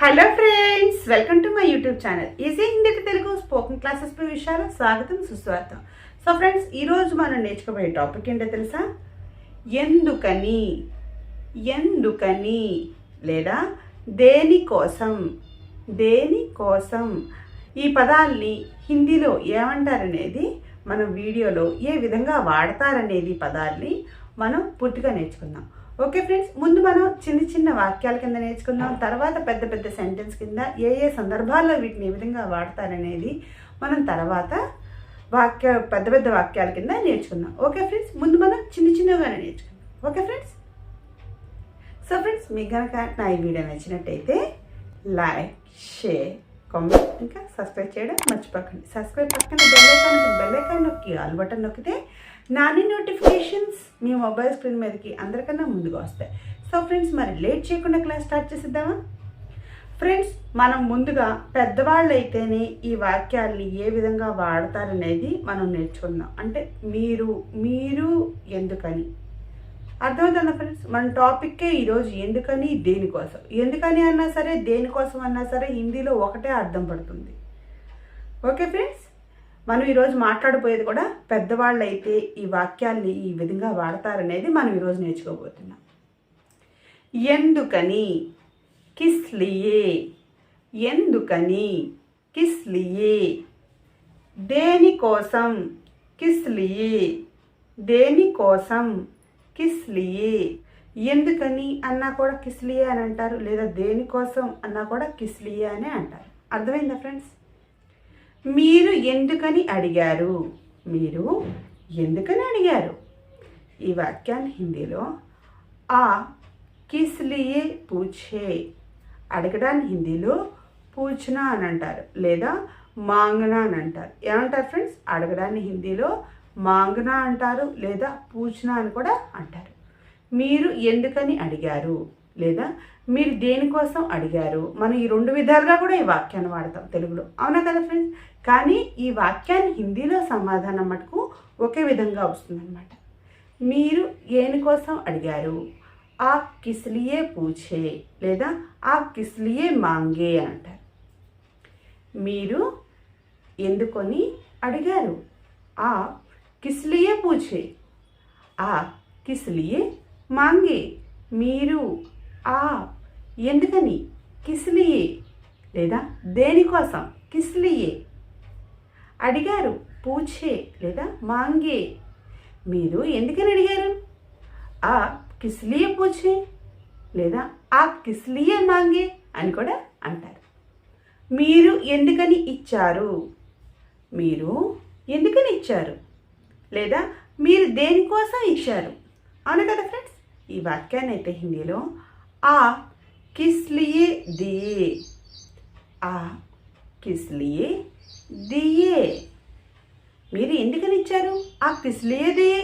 Hello friends welcome to my YouTube channel. Easy Hindi Telugu spoken classes పై విషయాలు స్వాగతం సుస్వాగతం. So friends ఈరోజు మనం నేర్చుకోబోయే టాపిక్ ఏంటో తెలుసా? ఎందుకని? ఎందుకని? లేదా దేనికోసం దేనికోసం ఈ పదాల్ని హిందీలో ఏమంటారనేది మనం వీడియోలో ఏ విధంగా వాడతారనేది పదాల్ని మనం పూర్తిగా నేర్చుకుందాం. ఓకే ఫ్రెండ్స్ ముందు మనం చిన్న చిన్న వాక్యాల కింద నేర్చుకుందాం. తర్వాత పెద్ద పెద్ద సెంటెన్స్ కింద ఏ ఏ సందర్భాల్లో వీటిని ఏ విధంగా వాడతారనేది మనం తర్వాత వాక్య పెద్ద పెద్ద వాక్యాల కింద నేర్చుకుందాం. ఓకే ఫ్రెండ్స్ ముందు మనం చిన్న చిన్నగానే నేర్చుకుందాం. Okay friends? సో ఫ్రెండ్స్ మీకు కనుక నా ఈ వీడియో నచ్చినట్టయితే లైక్ షేర్ కామెంట్ ఇంకా సబ్స్క్రైబ్ చేయడం మర్చిపోకండి. సబ్స్క్రైబ్ పక్కన బెల్ ఐకాన్ బెల్ ఐకాన్ నొక్కి ఆల్ బటన్ నొక్కితే నాని నోటిఫికేషన్స్ మీ మొబైల్ స్క్రీన్ మీదకి అందరికన్నా ముందుగా వస్తాయి. సో ఫ్రెండ్స్ మరి లేట్ చేయకుండా క్లాస్ స్టార్ట్ చేసిద్దామా? ఫ్రెండ్స్ మనం ముందుగా పెద్దవాళ్ళు అయితేనే ఈ వాక్యాల్ని ఏ విధంగా వాడతారనేది మనం నేర్చుకుందాం. అంటే మీరు మీరు ఎందుకని? అర్థమవుతుందా ఫ్రెండ్స్? మన టాపిక్కే ఈరోజు ఎందుకని దేనికోసం? ఎందుకని అన్నా సరే దేనికోసం అన్నా సరే హిందీలో ఒకటే అర్థం పడుతుంది. Okay friends? మనం ఈరోజు మాట్లాడబోయేది కూడా పెద్దవాళ్ళు అయితే ఈ వాక్యాల్ని ఈ విధంగా వాడతారనేది మనం ఈరోజు నేర్చుకోబోతున్నాం. ఎందుకని? కిస్లియే ఎందుకని? కిస్లియే దేనికోసం? కిస్లియే దేనికోసం? కిస్లియే ఎందుకని అన్నా కూడా కిస్లియే అని అంటారు లేదా దేనికోసం అన్నా కూడా కిస్లియే అనే అంటారు. అర్థమైందా ఫ్రెండ్స్? మీరు ఎందుకని అడిగారు? మీరు ఎందుకని అడిగారు? ఈ వాక్యాన్ని హిందీలో ఆ కిస్లియే పూఛే అడగడాన్ని హిందీలో పూచనా అని అంటారు లేదా మాంగనా అని అంటారు. ఏమంటారు ఫ్రెండ్స్ అడగడాన్ని హిందీలో మాంగనా అంటారు లేదా పూచనా అని కూడా అంటారు. మీరు ఎందుకని అడిగారు? లేదా మీరు దేనికోసం అడిగారు? మనం ఈ రెండు విధాలుగా కూడా ఈ వాక్యాన్ని వాడతాం తెలుగులో. అవునా కదా ఫ్రెండ్స్ కానీ ఈ వాక్యాన్ని హిందీలో సమాధానం మటుకు ఒకే విధంగా వస్తుందన్నమాట. మీరు దేనికోసం అడిగారు? ఆ కిస్లియే పూఛే లేదా ఆ కిస్లియే మాంగే అంటారు. మీరు ఎందుకొని అడిగారు? ఆ కిస్లియే పూచే ఆ కిస్లియే మాంగే. మీరు ఆ ఎందుకని? కిస్లియే. లేదా దేనికోసం కిస్లియే. అడిగారు పూచే లేదా మాంగే. మీరు ఎందుకని అడిగారు? ఆ కిస్లియే పూచే లేదా ఆ కిస్లియే మాంగే అని కూడా అంటారు. మీరు ఎందుకని ఇచ్చారు? మీరు ఎందుకని ఇచ్చారు? లేదా మీరు దేనికోసం ఇచ్చారు? అవును కదా ఫ్రెండ్స్? ఈ వాక్యాన్ని అయితే హిందీలో ఆ కిస్లియే దియే ఆ కిస్లియే దియే మీరు ఎందుకని ఇచ్చారు? ఆ కిస్లియే దియే.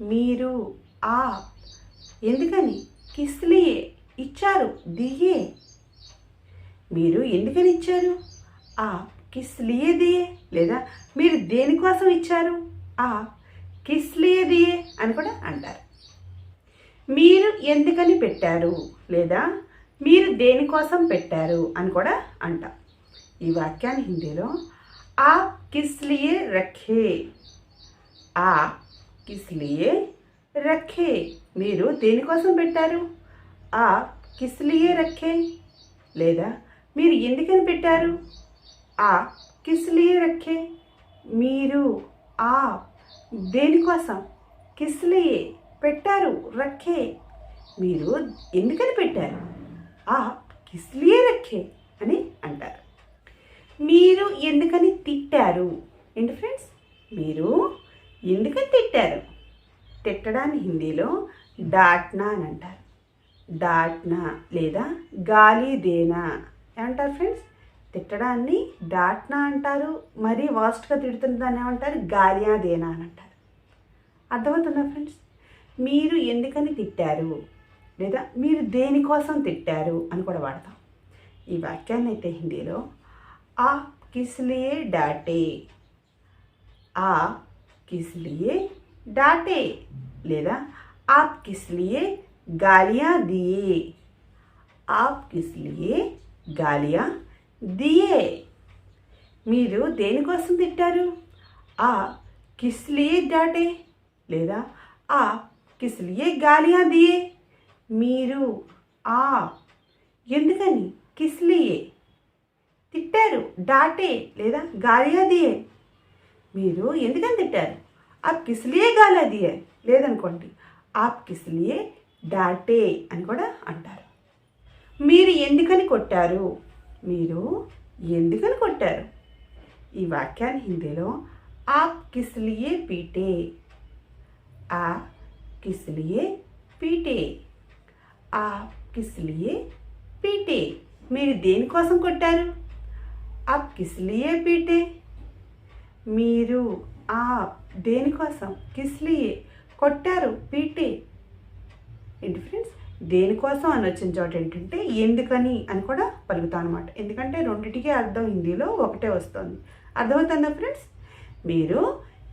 మీరు ఆ ఎందుకని? కిస్లియే ఇచ్చారు దియే. మీరు ఎందుకని ఇచ్చారు? ఆ కిస్లియే దియే. లేదా మీరు దేనికోసం ఇచ్చారు? ఆ కిస్లియే దియే అని కూడా మీరు ఎందుకని పెట్టారు? లేదా మీరు దేనికోసం పెట్టారు? అని కూడా అంటాం. ఈ వాక్యాన్ని హిందీలో ఆ కిస్లియే రఖే. ఆ కిస్లియే రఖే. మీరు దేనికోసం పెట్టారు? ఆ కిస్లియే రఖే. లేదా మీరు ఎందుకని పెట్టారు? ఆ కిస్లియే రఖే. మీరు ఆ దేనికోసం కిస్లియే పెట్టారు రక్కే. మీరు ఎందుకని పెట్టారు? ఆ కిస్లియే రక్కే అని అంటారు. మీరు ఎందుకని తిట్టారు? ఏంటి ఫ్రెండ్స్? మీరు ఎందుకని తిట్టారు? తిట్టడాన్ని హిందీలో డాట్నా అని అంటారు. డాట్నా లేదా గాలి దేనా? ఏమంటారు ఫ్రెండ్స్? తిట్టడాన్ని డాట్నా అంటారు మరీ వాస్ట్గా తిడుతున్న దాన్ని ఏమంటారు? గాలియా దేనా అని అంటారు. అర్థమవుతుందా ఫ్రెండ్స్? మీరు ఎందుకని తిట్టారు? లేదా మీరు దేనికోసం తిట్టారు? అని కూడా వాడతాం. ఈ వాక్యాన్ని అయితే హిందీలో ఆ కిస్లియే డాటే ఆ కిస్లియే డాటే లేదా ఆప్ కిస్లియే గాలియా దియే ఆప్ కిస్లియే గాలియా దియే మీరు దేనికోసం తిట్టారు? ఆ కిస్లియే డాటే లేదా ఆ కిస్ లియే గాలియా దియే? మీరు ఆ ఎందుకని కిస్ లియే? తిట్టారు డాటే లేదా గాలియా దియే? మీరు ఎందుకని తిట్టారు? ఆప్ కిస్ లియే గాలియా దియే? లేదనుకోండి ఆప్ కిస్ లియే డాటే అని కూడా అంటారు. మీరు ఎందుకని కొట్టారు? మీరు ఎందుకని కొట్టారు? ఈ వాక్యాన్ని హిందీలో ఆప్ కిస్ లియే పీటే. ఆ కిస్ లియే పీటే ఆ కిస్లియే పీటే మీరు దేనికోసం కొట్టారు ఆ కిస్లియే పీటే మీరు ఆ దేనికోసం కిస్లియే కొట్టారు పీటే ఏంటి ఫ్రెండ్స్ దేనికోసం అని వచ్చిన చోట ఏంటంటే ఎందుకని అని కూడా పలుకుతాం అనమాట ఎందుకంటే రెండింటికి అర్థం హిందీలో ఒకటే వస్తుంది. అర్థమవుతుందా ఫ్రెండ్స్ మీరు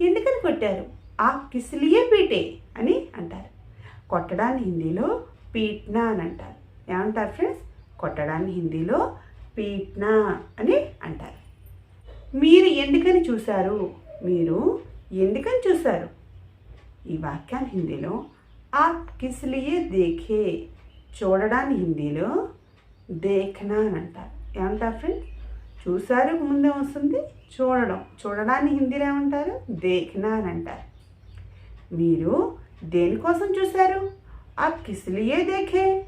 ఎందుకని కొట్టారు? ఆ కిస్లియే పీటే అని అంటారు. కొట్టడాన్ని హిందీలో పీట్నా అని అంటారు. ఏమంటారు ఫ్రెండ్స్? కొట్టడాన్ని హిందీలో పీట్నా అని అంటారు. మీరు ఎందుకని చూశారు? మీరు ఎందుకని చూశారు? ఈ వాక్యాన్ని హిందీలో ఆప్ కిస్లియే దేఖే చూడడాన్ని హిందీలో దేఖనా అని అంటారు. ఏమంటారు ఫ్రెండ్స్? చూసారు ముందే వస్తుంది చూడడం. చూడడాన్ని హిందీలో ఏమంటారు? దేఖనా అని అంటారు. మీరు దేనికోసం చూశారు? ఆ కిస్లియే దేఖే.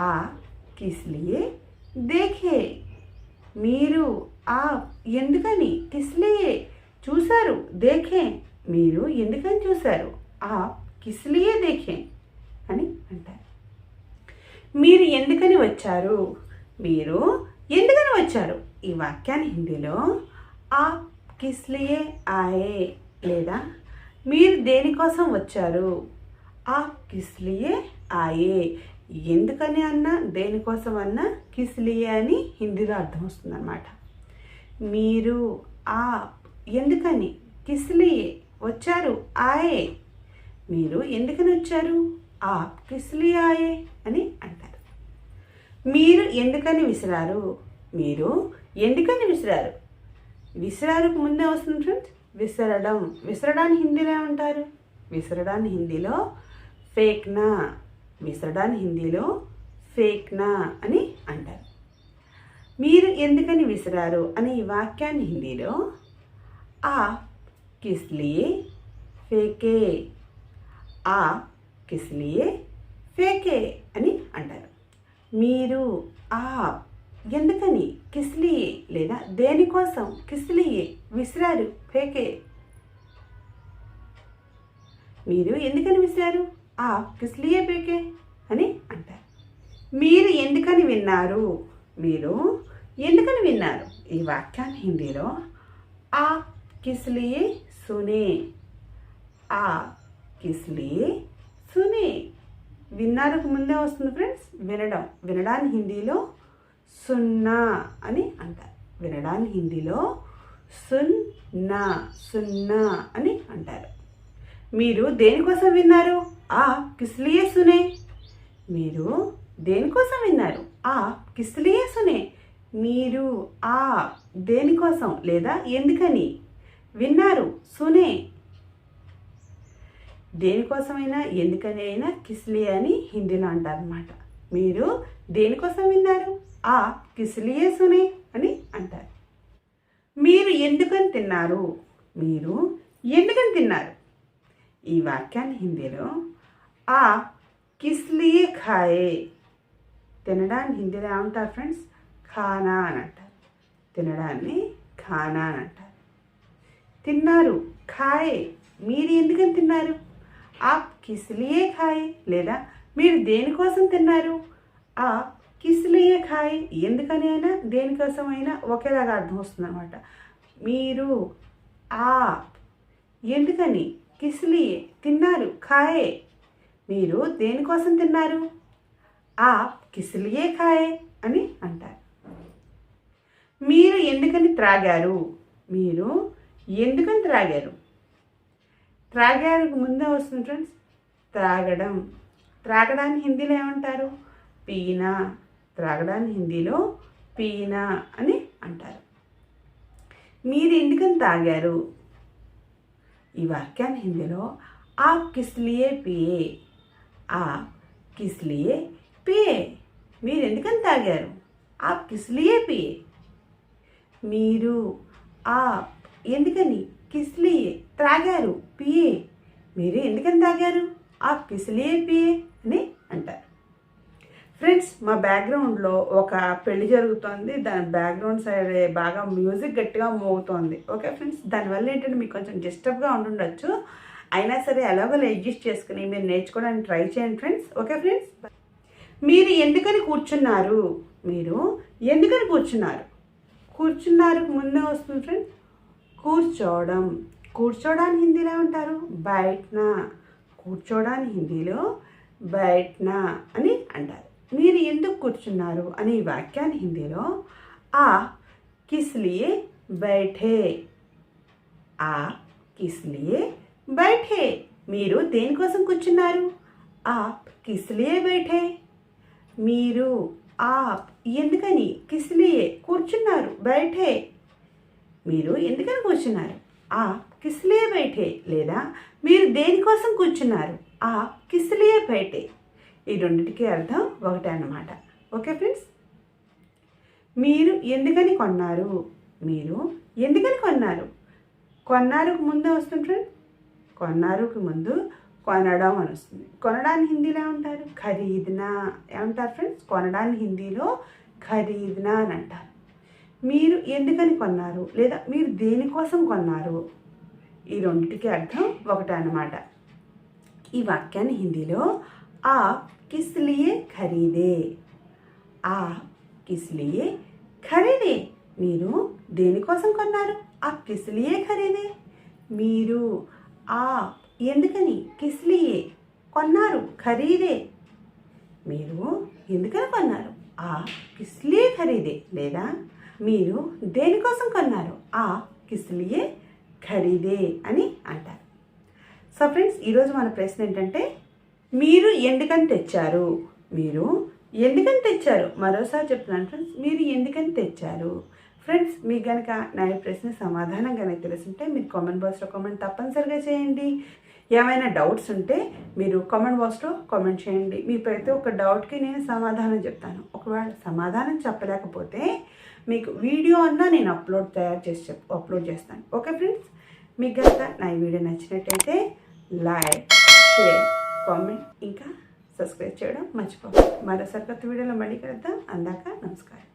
ఆ కిస్లియే దేఖే. మీరు ఆ ఎందుకని కిస్లియే చూశారు? దేఖే. మీరు ఎందుకని చూశారు? ఆ కిస్లియే దేఖే అని అంటారు. మీరు ఎందుకని వచ్చారు? మీరు ఎందుకని వచ్చారు? ఈ వాక్యాన్ని హిందీలో ఆ కిస్లియే ఆయే లేదా మీరు దేనికోసం వచ్చారు? ఆ కిస్లియే ఆయే. ఎందుకని అన్నా? దేనికోసం అన్నా? కిస్లియే అని హిందీలో అర్థం వస్తుంది అనమాట మీరు ఆ ఎందుకని? కిస్లియే. వచ్చారు. ఆయే. మీరు ఎందుకని వచ్చారు? ఆ కిస్లియే ఆయే అని అంటారు. మీరు ఎందుకని విసిరారు? మీరు ఎందుకని విసిరారు? విసిరారుకు ముందే వస్తుంది ఫ్రెండ్స్. విసరడం. విసరడాన్ని హిందీలో ఏమంటారు? విసరడాన్ని హిందీలో ఫేక్నా. విసరడాన్ని హిందీలో ఫేక్నా అని అంటారు. మీరు ఎందుకని విసిరారు అనే ఈ వాక్యాన్ని హిందీలో ఆ కిస్లియే ఫేకే. ఆ కిస్లియే ఫేకే అని అంటారు. మీరు ఆ ఎందుకని? కిస్లియే లేదా దేనికోసం? కిస్లియే విసిరారు ఫేకే మీరు ఎందుకని విసిరారు? ఆ కిస్లియే పేకే అని అంటారు. మీరు ఎందుకని విన్నారు? మీరు ఎందుకని విన్నారు? ఈ వాక్యాన్ని హిందీలో ఆ కిస్లియే సునే. ఆ కిస్లియే సునే. విన్నారుకు ముందే వస్తుంది ఫ్రెండ్స్. వినడం. వినడాన్ని హిందీలో సున్నా అని అంటారు. వినడాన్ని హిందీలో సున్నా సున్నా అని అంటారు. మీరు దేనికోసం విన్నారు? ఆ కిస్లియే సునే మీరు దేనికోసం విన్నారు? ఆ కిస్లియే సునే మీరు ఆ దేనికోసం లేదా ఎందుకని విన్నారు? సునే. దేనికోసమైనా ఎందుకని అయినా కిస్లియే అని హిందీలో అంటారనమాట మీరు దేనికోసం విన్నారు? ఆ కిస్లియే సునే అని అంటారు. మీరు ఎందుకని తిన్నారు? మీరు ఎందుకని తిన్నారు? ఈ వాక్యాన్ని హిందీలో ఆ కిస్లియే ఖాయే తినడాన్ని హిందీలో ఏమంటారు ఫ్రెండ్స్? ఖానా అని అంటారు. తినడాన్ని ఖానా అని అంటారు. తిన్నారు ఖాయే. మీరు ఎందుకని తిన్నారు? ఆ కిస్లియే ఖాయే లేదా మీరు దేనికోసం తిన్నారు? ఆ కిస్లియే ఖాయే ఎందుకని అయినా దేనికోసం అయినా ఒకేలాగా అర్థం వస్తుంది అనమాట మీరు ఆ ఎందుకని కిసిలియే తిన్నారు ఖాయే? మీరు దేనికోసం తిన్నారు? ఆ కిసిలియే ఖాయే అని అంటారు. మీరు ఎందుకని త్రాగారు? మీరు ఎందుకని త్రాగారు? త్రాగారు ముందే వస్తుంది ఫ్రెండ్స్ త్రాగడం. త్రాగడాన్ని హిందీలో ఏమంటారు? పీనా. త్రాగడాన్ని హిందీలో పీనా అని అంటారు. మీరు ఎందుకని తాగారు? ఈ వాక్యాన్ని హిందీలో ఆ కిస్లియే పియే. ఆ కిస్లియే పియే. మీరు ఎందుకని తాగారు? ఆ కిస్లియే పియే. మీరు ఆ ఎందుకని కిస్లియే త్రాగారు? పియే. మీరు ఎందుకని తాగారు? ఆ కిస్లియే పియే. అని అంటారు. ఫ్రెండ్స్ మా బ్యాక్గ్రౌండ్లో ఒక పెళ్ళి జరుగుతోంది. దాని బ్యాక్గ్రౌండ్ సైడ్ బాగా మ్యూజిక్ గట్టిగా మోగుతోంది ఓకే ఫ్రెండ్స్ దానివల్ల ఏంటంటే మీకు కొంచెం డిస్టర్బ్గా ఉండుండొచ్చు. అయినా సరే ఎలాగోలా అడ్జస్ట్ చేసుకుని మీరు నేర్చుకోవడానికి ట్రై చేయండి ఫ్రెండ్స్. Okay friends? మీరు ఎందుకని కూర్చున్నారు? మీరు ఎందుకని కూర్చున్నారు? కూర్చున్నారు ముందే వస్తుంది ఫ్రెండ్స్. కూర్చోవడం. కూర్చోవడానికి హిందీలో ఉంటారు బయటన? కూర్చోవడానికి హిందీలో బయట్నా అని అంటారు. మీరు ఎందుకు కూర్చున్నారు అనే వాక్యాన్ని హిందీలో ఆ కిస్లియే బైఠే. ఆ కిస్లియే బైఠే. మీరు దేనికోసం కూర్చున్నారు? ఆ కిస్లియే బైఠే. మీరు ఆ ఎందుకని కిస్లియే కూర్చున్నారు? బయటే మీరు ఎందుకని కూర్చున్నారు? ఆ కిస్లియే బయటే లేదా మీరు దేనికోసం కూర్చున్నారు? ఆ కిస్లియే బయటే ఈ రెండింటికి అర్థం ఒకటే అన్నమాట. Okay friends? మీరు ఎందుకని కొన్నారు? మీరు ఎందుకని కొన్నారు? కొన్నారుకు ముందే వస్తుంది ఫ్రెండ్. కొన్నారుకు ముందు కొనడం అని వస్తుంది. కొనడాన్ని హిందీలో ఏమంటారు? ఖరీదునా. ఏమంటారు ఫ్రెండ్స్? కొనడాన్ని హిందీలో ఖరీదునా అని అంటారు. మీరు ఎందుకని కొన్నారు? లేదా మీరు దేనికోసం కొన్నారు? ఈ రెండింటికి అర్థం ఒకటే అన్నమాట. ఈ వాక్యాన్ని హిందీలో ఆ కిస్లియే ఖరీదే. ఆ కిస్లియే ఖరీదే. మీరు దేనికోసం కొన్నారు? ఆ కిస్లియే ఖరీదే. మీరు ఆ ఎందుకని కిస్లియే కొన్నారు? ఖరీదే. మీరు ఎందుకని కొన్నారు? ఆ కిస్లియే ఖరీదే. లేదా మీరు దేనికోసం కొన్నారు? ఆ కిస్లియే ఖరీదే అని అంటారు. సో ఫ్రెండ్స్ ఈరోజు మన ప్రశ్న ఏంటంటే మీరు ఎందుకని తెచ్చారు? మీరు ఎందుకని తెచ్చారు? మరోసారి చెప్తున్నాను ఫ్రెండ్స్ మీరు ఎందుకని తెచ్చారు? ఫ్రెండ్స్ మీకు కనుక నా ఈ ప్రశ్న సమాధానం కనుక తెలుసుంటే మీరు కామెంట్ బాక్స్లో కామెంట్ తప్పనిసరిగా చేయండి. ఏమైనా డౌట్స్ ఉంటే మీరు కామెంట్ బాక్స్లో కామెంట్ చేయండి. మీ ప్రతి ఒక్క డౌట్కి నేను సమాధానం చెప్తాను. ఒకవేళ సమాధానం చెప్పలేకపోతే మీకు వీడియో అన్నా నేను అప్లోడ్ తయారు చేసి చెప్ అప్లోడ్ చేస్తాను. Okay friends? మీకు కనుక నా ఈ వీడియో నచ్చినట్టయితే లైక్ షేర్ కామెంట్ ఇంకా సబ్స్క్రైబ్ చేయడం మర్చిపోకండి మరోసారి కొత్త వీడియోలో మళ్ళీ కలుద్దాం. అందాక నమస్కారం.